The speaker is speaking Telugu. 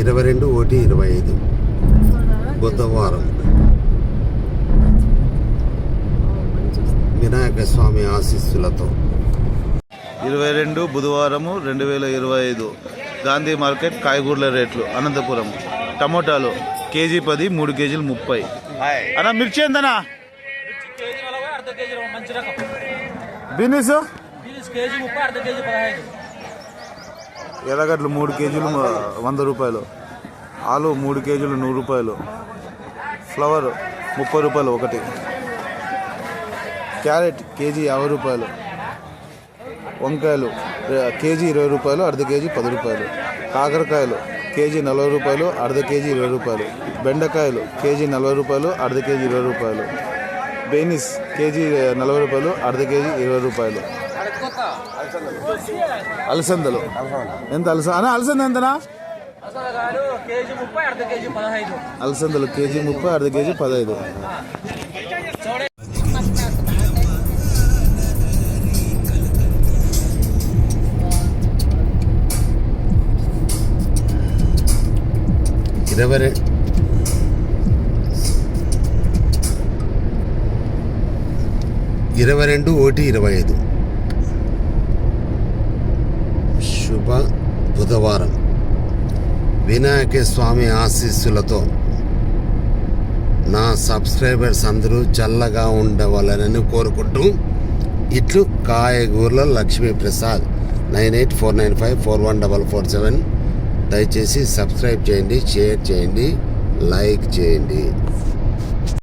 ఇరవై రెండు ఒకటి ఇరవై ఐదు బుధవారం. వినాయక స్వామి ఆశీస్సులతో. ఇరవై రెండు బుధవారము రెండు వేల ఇరవై ఐదు గాంధీ మార్కెట్ కాయగూరల రేట్లు అనంతపురం. టమోటాలు కేజీ పది మూడు కేజీలు ముప్పై. అన్న మిర్చి ఎంతనా అర్ధ కేజీ ముప్పై అర్ధ కేజీ పదహైదు. ఎర్రగడ్డలు మూడు కేజీలు వంద రూపాయలు. ఆలు మూడు కేజీలు నూరు రూపాయలు. ఫ్లవర్ ముప్పై రూపాయలు ఒకటి. క్యారెట్ కేజీ యాభై రూపాయలు. వంకాయలు కేజీ ఇరవై రూపాయలు అర్ధ కేజీ పది రూపాయలు. కాకరకాయలు కేజీ నలభై రూపాయలు అర్ధ కేజీ ఇరవై రూపాయలు. బెండకాయలు కేజీ నలభై రూపాయలు అర్ధ కేజీ ఇరవై రూపాయలు. బేనిస్ కేజీ నలభై రూపాయలు అర్ధ కేజీ ఇరవై రూపాయలు. అలసందలు. ఎంత అలస అన్న అలసంద ఎంతనా? అలసందలు కేజీ ముప్పై అర్ధ కేజీ పదహైదు. ఇరవై ఇరవై రెండు ఒకటి ఇరవై ఐదు. శుభ బుధవారం. వినాయక స్వామి ఆశీస్సులతో నా సబ్స్క్రైబర్స్ అందరూ చల్లగా ఉండవాలని కోరుకుంటూ ఇట్లు కాయగూర్ల Lakshmi Prasad nine eight four nine five four one double four seven. దయచేసి సబ్స్క్రైబ్ చేయండి షేర్ చేయండి లైక్ చేయండి.